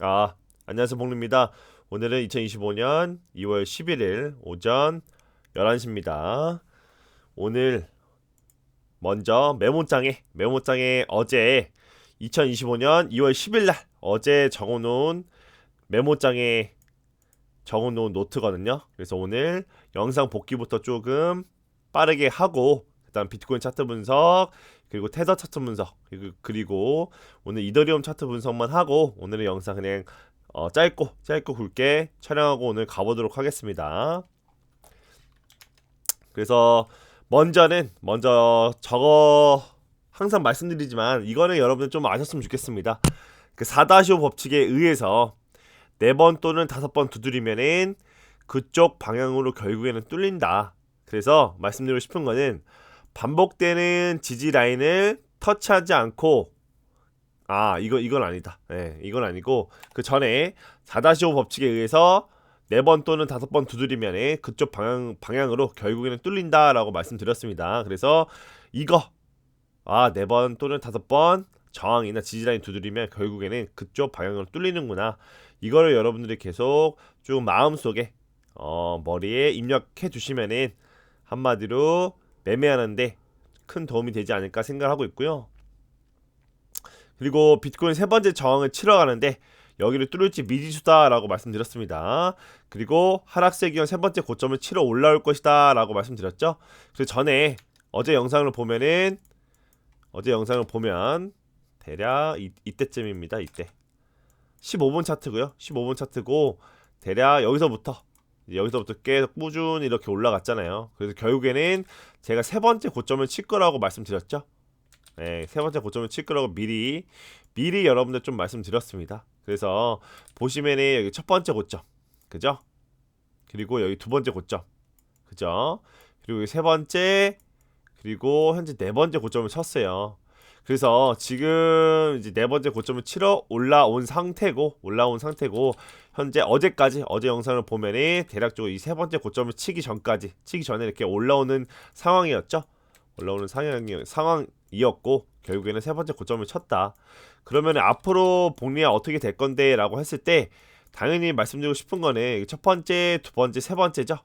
아, 안녕하세요. 복루입니다. 오늘은 2025년 2월 11일 오전 11시입니다. 오늘 먼저 메모장에 메모장에 어제 2025년 2월 10일 날 어제 적어 놓은 메모장에 적어 놓은 노트거든요. 그래서 오늘 영상 복귀부터 조금 빠르게 하고 그다음 비트코인 차트 분석 그리고 테더 차트 분석 그리고, 오늘 이더리움 차트 분석만 하고 오늘의 영상 그냥 어, 짧고 짧고 굵게 촬영하고 오늘 가보도록 하겠습니다. 그래서 먼저는 먼저 저거 항상 말씀드리지만 이거는 여러분들 좀 아셨으면 좋겠습니다. 그 4-5 법칙에 의해서 네 번 또는 다섯 번 두드리면은 그쪽 방향으로 결국에는 뚫린다. 그래서 말씀드리고 싶은 거는 반복되는 지지 라인을 터치하지 않고 아 이거 이건 아니다. 예, 이건 아니고 그 전에 4-5 법칙에 의해서 네 번 또는 다섯 번 두드리면 그쪽 방향 방향으로 결국에는 뚫린다라고 말씀드렸습니다. 그래서 이거 아 네 번 또는 다섯 번 저항이나 지지라인 두드리면 결국에는 그쪽 방향으로 뚫리는구나. 이거를 여러분들이 계속 쭉 마음속에 어, 머리에 입력해 두시면은 한마디로 매매하는데 큰 도움이 되지 않을까 생각하고 있고요. 그리고 비트코인 세 번째 저항을 치러 가는데 여기를 뚫을지 미지수다라고 말씀드렸습니다. 그리고 하락세 기원 세 번째 고점을 치러 올라올 것이다라고 말씀드렸죠. 그 전에 어제 영상을 보면은 어제 영상을 보면 대략 이, 이때쯤입니다. 이때 15분 차트고요. 15분 차트고 대략 여기서부터 여기서부터 계속 꾸준히 이렇게 올라갔잖아요. 그래서 결국에는 제가 세 번째 고점을 칠 거라고 말씀드렸죠. 네, 세 번째 고점을 칠 거라고 미리 미리 여러분들 좀 말씀드렸습니다. 그래서 보시면은 여기 첫 번째 고점, 그죠? 그리고 여기 두 번째 고점, 그죠? 그리고 여기 세 번째, 그리고 현재 네 번째 고점을 쳤어요. 그래서 지금 이제 네 번째 고점을 치러 올라온 상태고 올라온 상태고 현재 어제까지 어제 영상을 보면은 대략적으로 이 세 번째 고점을 치기 전까지 치기 전에 이렇게 올라오는 상황이었죠. 올라오는 상황이 상황이었고 결국에는 세 번째 고점을 쳤다. 그러면 앞으로 복리가 어떻게 될 건데라고 했을 때 당연히 말씀드리고 싶은 거는 첫 번째, 두 번째, 세 번째죠.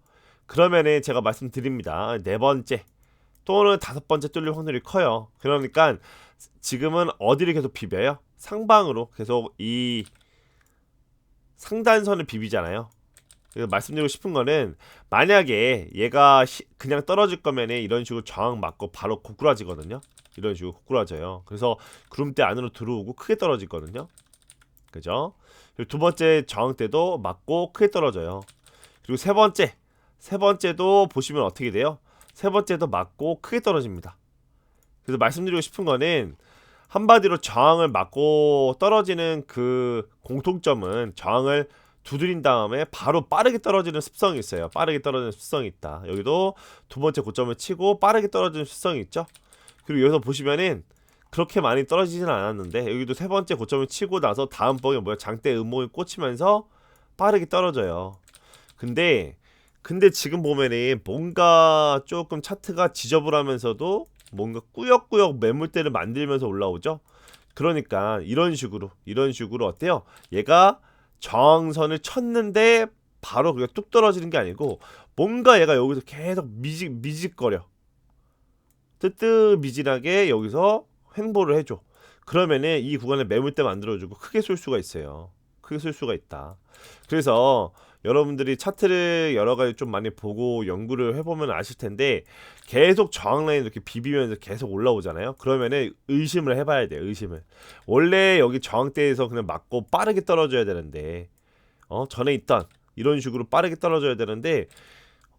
그러면은 제가 말씀드립니다. 네 번째 또는 다섯 번째 뚫릴 확률이 커요. 그러니까 지금은 어디를 계속 비벼요? 상방으로 계속 이 상단선을 비비잖아요. 그래서 말씀드리고 싶은 거는 만약에 얘가 시, 그냥 떨어질 거면 이런 식으로 저항 맞고 바로 고꾸라지거든요. 이런 식으로 고꾸라져요. 그래서 구름대 안으로 들어오고 크게 떨어지거든요. 그죠? 그리고 두 번째 저항 때도 맞고 크게 떨어져요. 그리고 세 번째, 세 번째도 보시면 어떻게 돼요? 세 번째도 맞고 크게 떨어집니다. 그래서 말씀드리고 싶은 거는 한마디로 저항을 맞고 떨어지는 그 공통점은 저항을 두드린 다음에 바로 빠르게 떨어지는 습성이 있어요. 빠르게 떨어지는 습성이 있다. 여기도 두 번째 고점을 치고 빠르게 떨어지는 습성이 있죠. 그리고 여기서 보시면은 그렇게 많이 떨어지진 않았는데 여기도 세 번째 고점을 치고 나서 다음 번에 뭐야 장대 음목이 꽂히면서 빠르게 떨어져요. 근데 근데 지금 보면은 뭔가 조금 차트가 지저분하면서도 뭔가 꾸역꾸역 매물대를 만들면서 올라오죠. 그러니까 이런 식으로 이런 식으로 어때요? 얘가 저항선을 쳤는데 바로 그냥 뚝 떨어지는 게 아니고 뭔가 얘가 여기서 계속 미직 미직거려 뜨뜻미진하게 여기서 횡보를 해줘. 그러면은 이 구간에 매물대 만들어주고 크게 쏠 수가 있어요. 크게 쏠 수가 있다. 그래서 여러분들이 차트를 여러 가지 좀 많이 보고 연구를 해보면 아실 텐데 계속 저항 라인 이렇게 비비면서 계속 올라오잖아요. 그러면은 의심을 해봐야 돼요. 의심을. 원래 여기 저항대에서 그냥 맞고 빠르게 떨어져야 되는데 어 전에 있던 이런 식으로 빠르게 떨어져야 되는데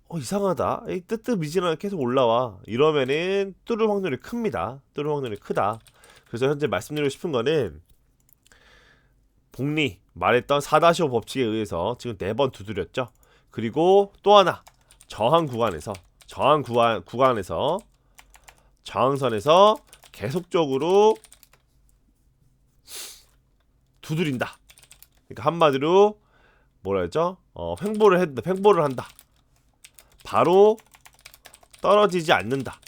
어 이상하다. 이 뜨뜻미진하게 계속 올라와. 이러면은 뚫을 확률이 큽니다. 뚫을 확률이 크다. 그래서 현재 말씀드리고 싶은 거는 복리 말했던 4-5 법칙에 의해서 지금 네 번 두드렸죠. 그리고 또 하나 저항 구간에서 저항 구간 구간에서 저항선에서 계속적으로 두드린다. 그러니까 한마디로 뭐라 했죠? 어, 횡보를 했다. 횡보를 한다. 바로 떨어지지 않는다.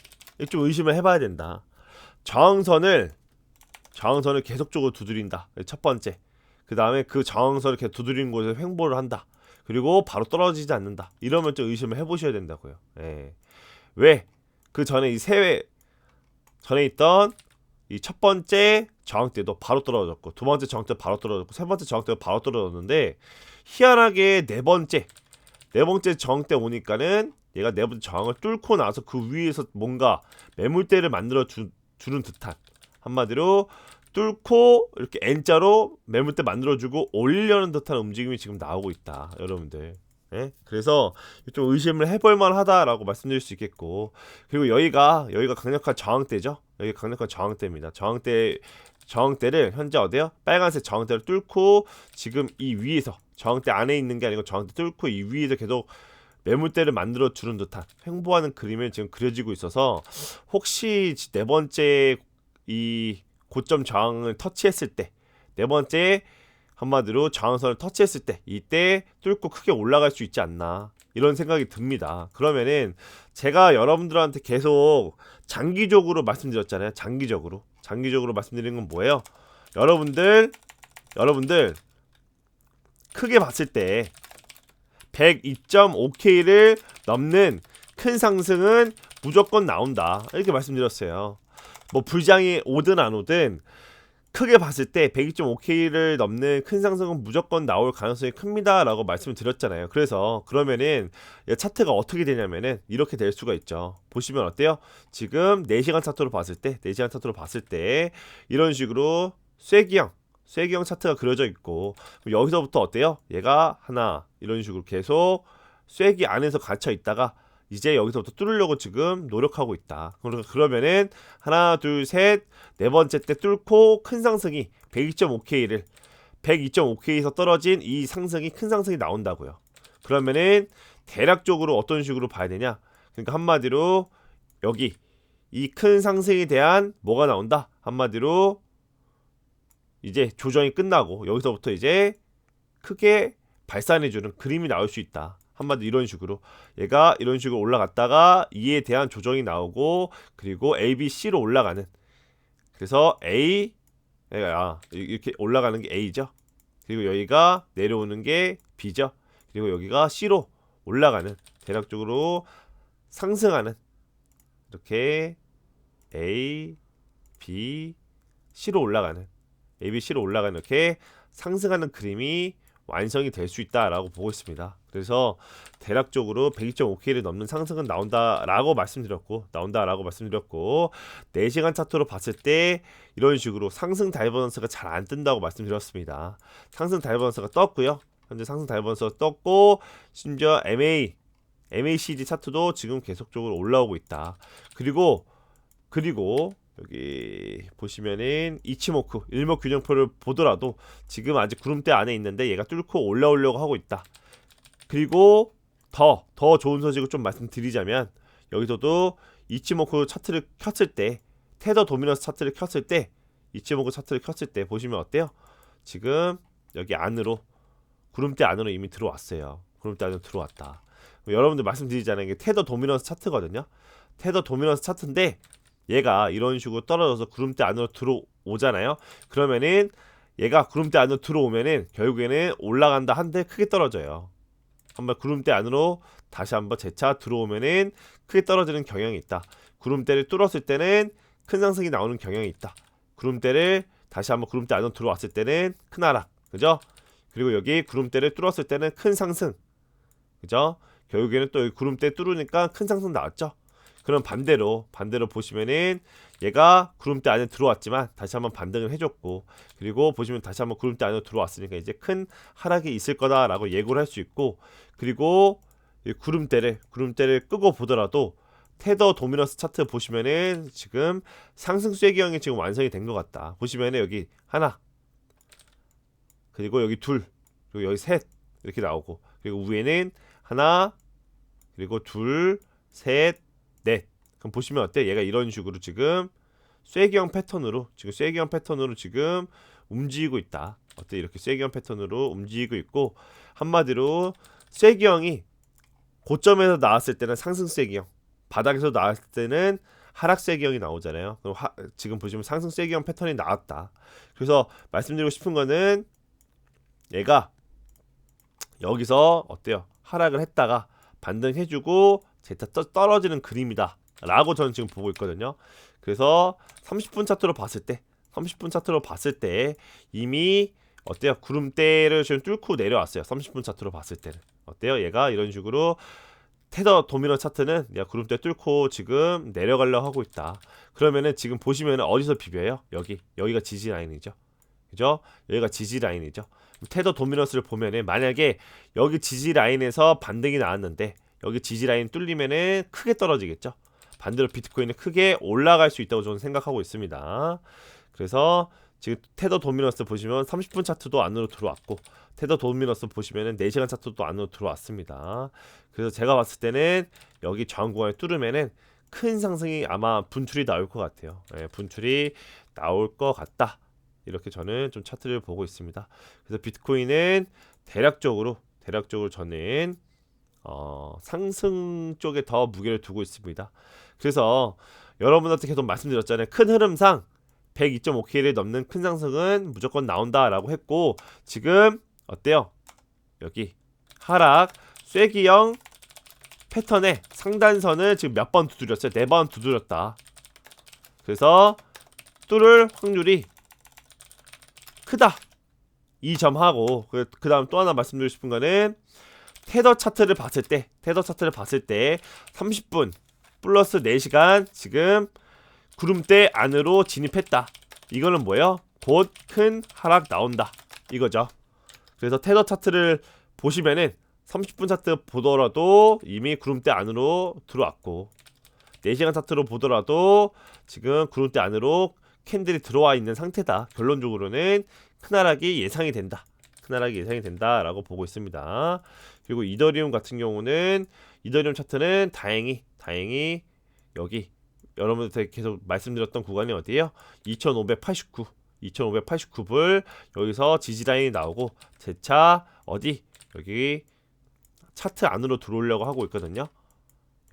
좀 의심을 해봐야 된다. 저항선을 저항선을 계속적으로 두드린다. 첫 번째. 그 다음에 그 저항선을 계속 두드리는 곳에서 횡보를 한다. 그리고 바로 떨어지지 않는다. 이러면 좀 의심을 해보셔야 된다고요. 예. 왜? 그 전에 이 세회 전에 있던 이 첫 번째 저항 때도 바로 떨어졌고 두 번째 저항 때 바로 떨어졌고 세 번째 저항 때도 바로 떨어졌는데 희한하게 네 번째 네 번째 저항 때 오니까는 얘가 네 번째 저항을 뚫고 나서 그 위에서 뭔가 매물대를 만들어 주, 주는 듯한 한마디로 뚫고 이렇게 N자로 매물대 만들어주고 올리려는 듯한 움직임이 지금 나오고 있다 여러분들. 예? 그래서 좀 의심을 해볼 만 하다라고 말씀드릴 수 있겠고 그리고 여기가 여기가 강력한 저항대죠? 여기 강력한 저항대입니다. 저항대 저항대를 현재 어디요? 빨간색 저항대를 뚫고 지금 이 위에서 저항대 안에 있는 게 아니고 저항대 뚫고 이 위에서 계속 매물대를 만들어 주는 듯한 횡보하는 그림이 지금 그려지고 있어서 혹시 네 번째 이 고점 저항을 터치했을 때 네 번째 한마디로 저항선을 터치했을 때 이때 뚫고 크게 올라갈 수 있지 않나 이런 생각이 듭니다. 그러면은 제가 여러분들한테 계속 장기적으로 말씀드렸잖아요. 장기적으로 장기적으로 말씀드리는 건 뭐예요? 여러분들 여러분들 크게 봤을 때 102.5K를 넘는 큰 상승은 무조건 나온다. 이렇게 말씀드렸어요. 뭐 불장이 오든 안 오든 크게 봤을 때 102.5K를 넘는 큰 상승은 무조건 나올 가능성이 큽니다라고 말씀을 드렸잖아요. 그래서 그러면은 이 차트가 어떻게 되냐면은 이렇게 될 수가 있죠. 보시면 어때요? 지금 4시간 차트로 봤을 때 4시간 차트로 봤을 때 이런 식으로 쐐기형 쐐기형 차트가 그려져 있고 여기서부터 어때요? 얘가 하나 이런 식으로 계속 쐐기 안에서 갇혀 있다가 이제 여기서부터 뚫으려고 지금 노력하고 있다. 그러- 그러면은 하나, 둘, 셋, 네 번째 때 뚫고 큰 상승이 102.5K를 102.5K에서 떨어진 이 상승이 큰 상승이 나온다고요. 그러면은 대략적으로 어떤 식으로 봐야 되냐? 그러니까 한마디로 여기 이 큰 상승에 대한 뭐가 나온다? 한마디로 이제 조정이 끝나고 여기서부터 이제 크게 발산해주는 그림이 나올 수 있다. 한마디 이런 식으로 얘가 이런 식으로 올라갔다가 이에 대한 조정이 나오고 그리고 A, B, C로 올라가는 그래서 A 아, 이렇게 올라가는 게 A죠. 그리고 여기가 내려오는 게 B죠. 그리고 여기가 C로 올라가는 대략적으로 상승하는 이렇게 A, B, C로 올라가는 A, B, C로 올라가는 이렇게 상승하는 그림이 완성이 될 수 있다라고 보고 있습니다. 그래서 대략적으로 102.5K를 넘는 상승은 나온다라고 말씀드렸고 나온다라고 말씀드렸고 4시간 차트로 봤을 때 이런 식으로 상승 다이버넌스가 잘 안 뜬다고 말씀드렸습니다. 상승 다이버넌스가 떴고요. 현재 상승 다이버넌스가 떴고 심지어 MA MACD 차트도 지금 계속적으로 올라오고 있다. 그리고 그리고 여기 보시면은 이치모크 일목 균형표를 보더라도 지금 아직 구름대 안에 있는데 얘가 뚫고 올라오려고 하고 있다. 그리고 더 더 좋은 소식을 좀 말씀드리자면 여기서도 이치모크 차트를 켰을 때 테더 도미넌스 차트를 켰을 때 이치모크 차트를 켰을 때 보시면 어때요? 지금 여기 안으로 구름대 안으로 이미 들어왔어요. 구름대 안으로 들어왔다. 여러분들 말씀드리자는 이게 테더 도미넌스 차트거든요. 테더 도미넌스 차트인데 얘가 이런 식으로 떨어져서 구름대 안으로 들어오잖아요. 그러면은 얘가 구름대 안으로 들어오면은 결국에는 올라간다 한데 크게 떨어져요. 한번 구름대 안으로 다시 한번 재차 들어오면은 크게 떨어지는 경향이 있다. 구름대를 뚫었을 때는 큰 상승이 나오는 경향이 있다. 구름대를 다시 한번 구름대 안으로 들어왔을 때는 큰 하락. 그죠? 그리고 여기 구름대를 뚫었을 때는 큰 상승. 그죠? 결국에는 또 구름대 뚫으니까 큰 상승 나왔죠? 그럼 반대로 반대로 보시면은 얘가 구름대 안에 들어왔지만 다시 한번 반등을 해줬고 그리고 보시면 다시 한번 구름대 안으로 들어왔으니까 이제 큰 하락이 있을 거다라고 예고를 할 수 있고 그리고 이 구름대를 구름대를 끄고 보더라도 테더 도미너스 차트 보시면은 지금 상승 쐐기형이 지금 완성이 된 것 같다. 보시면은 여기 하나 그리고 여기 둘 그리고 여기 셋 이렇게 나오고 그리고 위에는 하나 그리고 둘셋 넷. 그럼 보시면 어때? 얘가 이런 식으로 지금 쐐기형 패턴으로 지금 쐐기형 패턴으로 지금 움직이고 있다. 어때? 이렇게 쐐기형 패턴으로 움직이고 있고 한마디로 쐐기형이 고점에서 나왔을 때는 상승 쐐기형, 바닥에서 나왔을 때는 하락 쐐기형이 나오잖아요. 그럼 하- 지금 보시면 상승 쐐기형 패턴이 나왔다. 그래서 말씀드리고 싶은 거는 얘가 여기서 어때요? 하락을 했다가 반등해주고 제타 떠- 떨어지는 그림이다. 라고 저는 지금 보고 있거든요. 그래서 30분 차트로 봤을 때, 30분 차트로 봤을 때 이미 어때요? 구름대를 지금 뚫고 내려왔어요. 30분 차트로 봤을 때는. 어때요? 얘가 이런 식으로 테더 도미너 차트는 얘가 구름대 뚫고 지금 내려가려고 하고 있다. 그러면은 지금 보시면 어디서 비벼요? 여기. 여기가 지지 라인이죠. 그죠? 여기가 지지 라인이죠. 테더 도미너스를 보면은 만약에 여기 지지 라인에서 반등이 나왔는데 여기 지지 라인 뚫리면은 크게 떨어지겠죠. 반대로 비트코인은 크게 올라갈 수 있다고 저는 생각하고 있습니다. 그래서 지금 테더 도미너스 보시면 30분 차트도 안으로 들어왔고 테더 도미너스 보시면은 4시간 차트도 안으로 들어왔습니다. 그래서 제가 봤을 때는 여기 저항 구간을 뚫으면은 큰 상승이 아마 분출이 나올 것 같아요. 예, 분출이 나올 것 같다. 이렇게 저는 좀 차트를 보고 있습니다. 그래서 비트코인은 대략적으로 대략적으로 저는 어, 상승 쪽에 더 무게를 두고 있습니다. 그래서 여러분한테 계속 말씀드렸잖아요. 큰 흐름상 102.5K를 넘는 큰 상승은 무조건 나온다라고 했고 지금 어때요? 여기 하락 쐐기형 패턴의 상단선을 지금 몇 번 두드렸어요? 네 번 두드렸다. 그래서 뚫을 확률이 크다. 이 점하고 그, 그 다음 또 하나 말씀드리고 싶은 거는 테더 차트를 봤을 때 테더 차트를 봤을 때 30분 플러스 4시간 지금 구름대 안으로 진입했다. 이거는 뭐예요? 곧 큰 하락 나온다. 이거죠. 그래서 테더 차트를 보시면은 30분 차트 보더라도 이미 구름대 안으로 들어왔고 4시간 차트로 보더라도 지금 구름대 안으로 캔들이 들어와 있는 상태다. 결론적으로는 큰 하락이 예상이 된다. 큰 하락이 예상이 된다라고 보고 있습니다. 그리고 이더리움 같은 경우는 이더리움 차트는 다행히 다행히 여기 여러분들 계속 말씀드렸던 구간이 어디예요? 2589 2589불 여기서 지지라인이 나오고 재차 어디 여기 차트 안으로 들어오려고 하고 있거든요.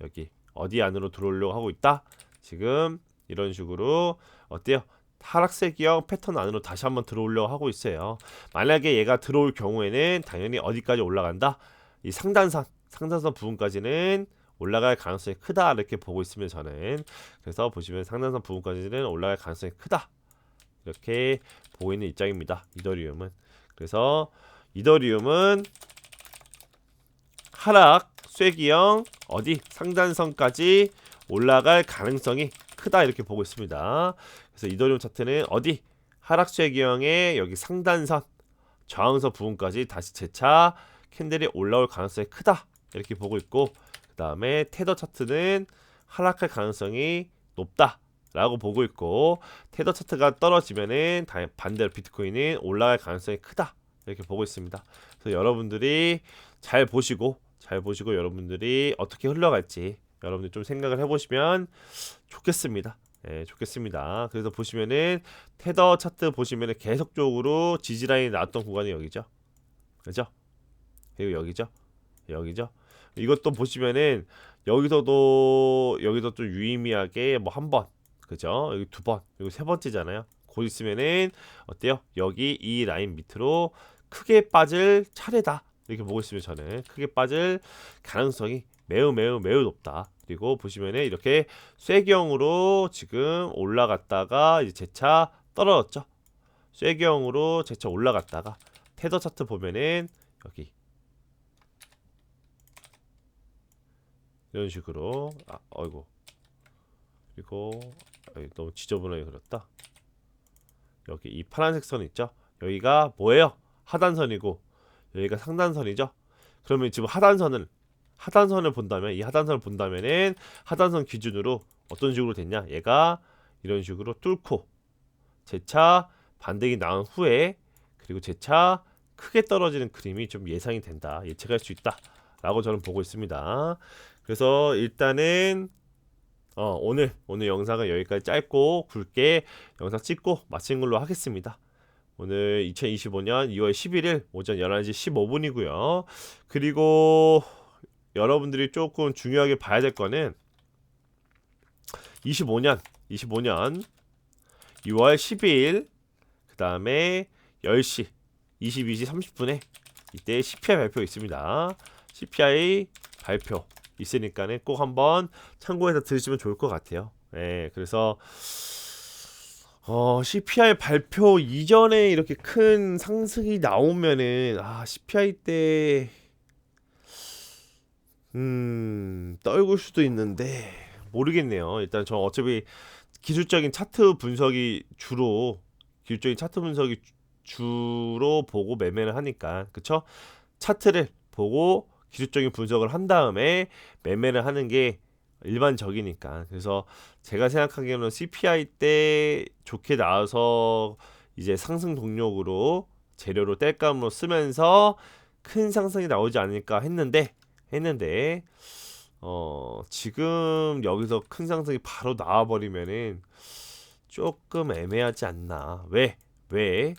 여기 어디 안으로 들어오려고 하고 있다. 지금 이런 식으로 어때요? 하락세기형 패턴 안으로 다시 한번 들어오려고 하고 있어요. 만약에 얘가 들어올 경우에는 당연히 어디까지 올라간다? 이 상단선, 상단선 부분까지는 올라갈 가능성이 크다. 이렇게 보고 있으면 저는. 그래서 보시면 상단선 부분까지는 올라갈 가능성이 크다. 이렇게 보고 있는 입장입니다. 이더리움은. 그래서 이더리움은 하락 쐐기형 어디 상단선까지 올라갈 가능성이 크다. 이렇게 보고 있습니다. 그래서 이더리움 차트는 어디? 하락 쐐기형의 여기 상단선 저항선 부분까지 다시 재차 캔들이 올라올 가능성이 크다. 이렇게 보고 있고 그 다음에 테더 차트는 하락할 가능성이 높다 라고 보고 있고 테더 차트가 떨어지면은 다- 반대로 비트코인은 올라갈 가능성이 크다 이렇게 보고 있습니다 그래서 여러분들이 잘 보시고 잘 보시고 여러분들이 어떻게 흘러갈지 여러분들 좀 생각을 해보시면 좋겠습니다 예, 좋겠습니다. 그래서 보시면은 테더 차트 보시면은 계속적으로 지지라인이 나왔던 구간이 여기죠. 그죠? 그리고 여기죠. 여기죠. 이것도 보시면은 여기서도 여기서 좀 유의미하게 뭐 한 번, 그죠? 여기 두 번, 그리고 세 번째잖아요. 곧 있으면은 어때요? 여기 이 라인 밑으로 크게 빠질 차례다. 이렇게 보고 있으면 저는 크게 빠질 가능성이 매우 매우 매우 높다. 그리고 보시면은 이렇게 쐐기형으로 지금 올라갔다가 이제 재차 떨어졌죠. 쐐기형으로 재차 올라갔다가 테더 차트 보면은 여기 이런 식으로 아 어이구 그리고 어이, 너무 지저분하게 그렸다. 여기 이 파란색 선 있죠? 여기가 뭐예요? 하단선이고 여기가 상단선이죠? 그러면 지금 하단선을 하단선을 본다면 이 하단선을 본다면은 하단선 기준으로 어떤 식으로 됐냐? 얘가 이런 식으로 뚫고 재차 반등이 나온 후에 그리고 재차 크게 떨어지는 그림이 좀 예상이 된다. 예측할 수 있다 라고 저는 보고 있습니다. 그래서 일단은 어, 오늘 오늘 영상은 여기까지 짧고 굵게 영상 찍고 마친 걸로 하겠습니다. 오늘 2025년 2월 11일 오전 11시 15분이고요. 그리고 여러분들이 조금 중요하게 봐야 될 거는 25년 25년 6월 12일 그 다음에 10시 22시 30분에 이때 CPI 발표 있습니다. CPI 발표 있으니까는 꼭 한번 참고해서 들으시면 좋을 것 같아요. 예, 그래서 어, CPI 발표 이전에 이렇게 큰 상승이 나오면은 아, CPI 때 음, 떨굴 수도 있는데 모르겠네요. 일단 저 어차피 기술적인 차트 분석이 주로 기술적인 차트 분석이 주- 주로 보고 매매를 하니까 그쵸? 차트를 보고 기술적인 분석을 한 다음에 매매를 하는 게 일반적이니까 그래서 제가 생각하기에는 CPI 때 좋게 나와서 이제 상승 동력으로 재료로 땔감으로 쓰면서 큰 상승이 나오지 않을까 했는데 했는데 어 지금 여기서 큰 상승이 바로 나와 버리면은 조금 애매하지 않나 왜? 왜?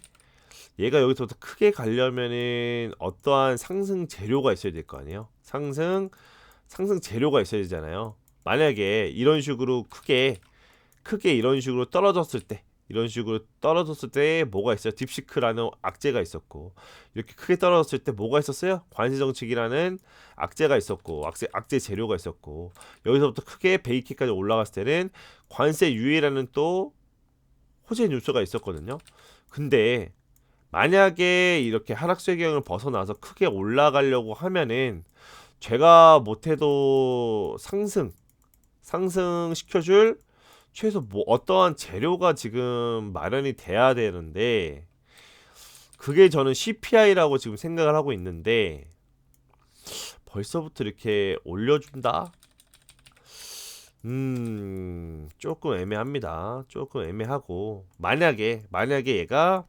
얘가 여기서 더 크게 가려면은 어떠한 상승 재료가 있어야 될 거 아니에요? 상승 상승 재료가 있어야 되잖아요. 만약에 이런 식으로 크게 크게 이런 식으로 떨어졌을 때 이런 식으로 떨어졌을 때 뭐가 있어요? 딥시크라는 악재가 있었고 이렇게 크게 떨어졌을 때 뭐가 있었어요? 관세 정책이라는 악재가 있었고 악재 악재 재료가 있었고 여기서부터 크게 베이키까지 올라갔을 때는 관세 유예라는 또 호재 뉴스가 있었거든요. 근데 만약에 이렇게 하락세 경을 벗어나서 크게 올라가려고 하면은 제가 못해도 상승 상승 시켜줄 최소 뭐 어떠한 재료가 지금 마련이 돼야 되는데 그게 저는 CPI라고 지금 생각을 하고 있는데 벌써부터 이렇게 올려준다? 음 조금 애매합니다. 조금 애매하고 만약에 만약에 얘가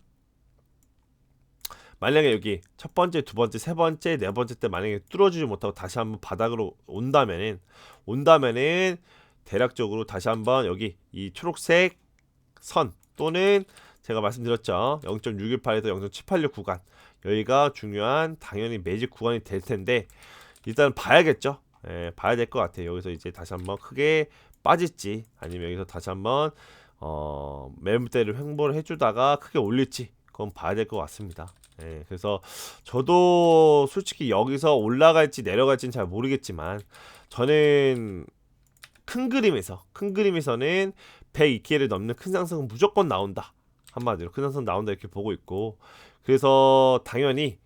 만약에 여기 첫 번째, 두 번째, 세 번째, 네 번째 때 만약에 뚫어주지 못하고 다시 한번 바닥으로 온다면은 온다면은 대략적으로 다시 한번 여기 이 초록색 선 또는 제가 말씀드렸죠. 0.618에서 0.786 구간. 여기가 중요한 당연히 매직 구간이 될 텐데 일단 봐야겠죠? 예, 봐야 될 것 같아요. 여기서 이제 다시 한번 크게 빠질지 아니면 여기서 다시 한번 어, 매물대를 횡보를 해주다가 크게 올릴지 그건 봐야 될 것 같습니다. 예, 그래서 저도 솔직히 여기서 올라갈지 내려갈지는 잘 모르겠지만 저는 큰 그림에서 큰 그림에서는 102K를 넘는 큰 상승은 무조건 나온다. 한마디로 큰 상승 나온다 이렇게 보고 있고 그래서 당연히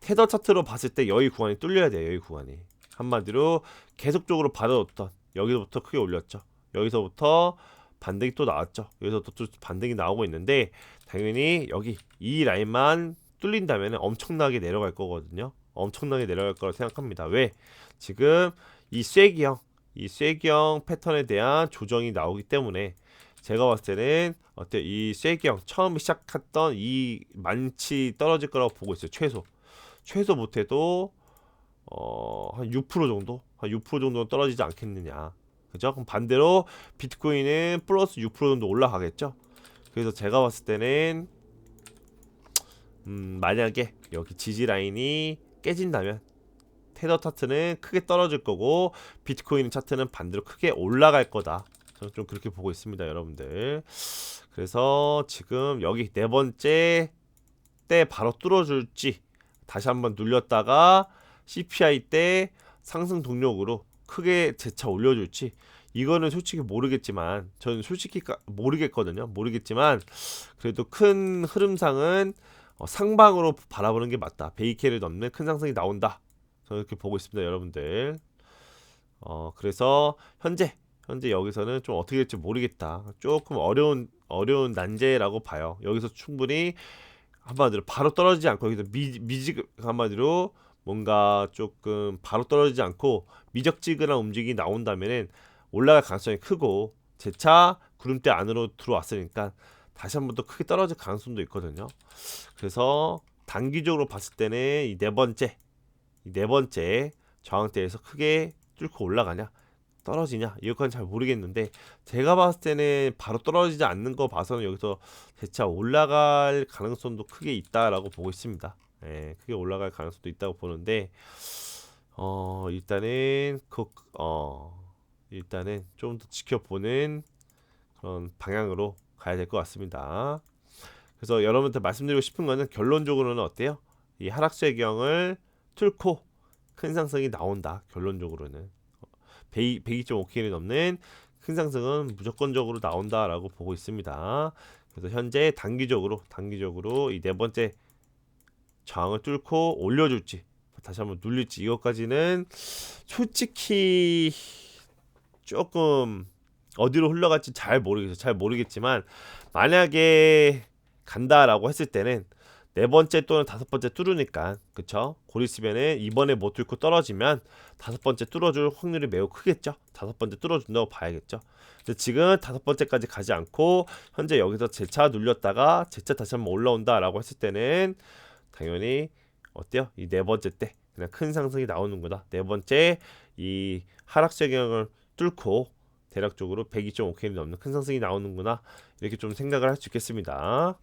테더 차트로 봤을 때 여기 구간이 뚫려야 돼요 여기 구간이. 한마디로 계속적으로 받아줬던 여기서부터 크게 올렸죠. 여기서부터 반등이 또 나왔죠 여기서 또 반등이 나오고 있는데 당연히 여기 이 라인만 뚫린다면 엄청나게 내려갈 거거든요. 엄청나게 내려갈 거라 생각합니다. 왜? 지금 이 쐐기형, 이 쐐기형 패턴에 대한 조정이 나오기 때문에 제가 봤을 때는 어때 이 쐐기형 처음 시작했던 이 만치 떨어질 거라고 보고 있어요. 최소 최소 못해도 어 한 6% 정도 한 6% 정도는 떨어지지 않겠느냐. 그죠? 그럼 반대로 비트코인은 플러스 6% 정도 올라가겠죠. 그래서 제가 봤을 때는 음, 만약에 여기 지지 라인이 깨진다면 테더 차트는 크게 떨어질 거고 비트코인 차트는 반대로 크게 올라갈 거다. 저는 좀 그렇게 보고 있습니다, 여러분들. 그래서 지금 여기 네 번째 때 바로 뚫어줄지 다시 한번 눌렸다가 CPI 때 상승 동력으로 크게 재차 올려줄지 이거는 솔직히 모르겠지만 저는 솔직히 까- 모르겠거든요. 모르겠지만 그래도 큰 흐름상은 어, 상방으로 바라보는 게 맞다. 베이케를 넘는 큰 상승이 나온다. 저는 이렇게 보고 있습니다, 여러분들. 어, 그래서 현재 현재 여기서는 좀 어떻게 될지 모르겠다. 조금 어려운 어려운 난제라고 봐요. 여기서 충분히 한마디로 바로 떨어지지 않고 여기서 미, 미지 한마디로 뭔가 조금 바로 떨어지지 않고 미적지근한 움직임이 나온다면은 올라갈 가능성이 크고 재차 구름대 안으로 들어왔으니까 다시 한 번 더 크게 떨어질 가능성도 있거든요. 그래서 단기적으로 봤을 때는 이 네 번째 이 네 번째 저항대에서 크게 뚫고 올라가냐 떨어지냐 이것까지는 잘 모르겠는데 제가 봤을 때는 바로 떨어지지 않는 거 봐서는 여기서 재차 올라갈 가능성도 크게 있다라고 보고 있습니다. 예, 크게 올라갈 가능성도 있다고 보는데 어 일단은 그어 일단은 좀 더 지켜보는 그런 방향으로 가야 될 것 같습니다. 그래서 여러분한테 말씀드리고 싶은 거는 결론적으로는 어때요? 이 하락세경을 뚫고 큰 상승이 나온다. 결론적으로는 100, 102.5K를 넘는 큰 상승은 무조건적으로 나온다라고 보고 있습니다. 그래서 현재 단기적으로 단기적으로 이 네 번째 저항을 뚫고 올려줄지 다시 한번 눌릴지 이것까지는 솔직히 조금 어디로 흘러갈지 잘 모르겠어요. 잘 모르겠지만 만약에 간다라고 했을 때는 네 번째 또는 다섯 번째 뚫으니까 그쵸? 곧 있으면은 이번에 못 뚫고 떨어지면 다섯 번째 뚫어줄 확률이 매우 크겠죠. 다섯 번째 뚫어준다고 봐야겠죠. 지금 다섯 번째까지 가지 않고 현재 여기서 재차 눌렸다가 재차 다시 한번 올라온다라고 했을 때는 당연히 어때요? 이 네 번째 때 그냥 큰 상승이 나오는구나. 네 번째 이 하락세경을 뚫고 대략적으로 102.5K를 넘는 큰 상승이 나오는구나. 이렇게 좀 생각을 할 수 있겠습니다.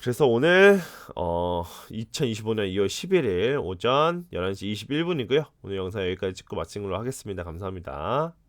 그래서 오늘 어 2025년 2월 11일 오전 11시 21분이고요. 오늘 영상 여기까지 찍고 마친 걸로 하겠습니다. 감사합니다.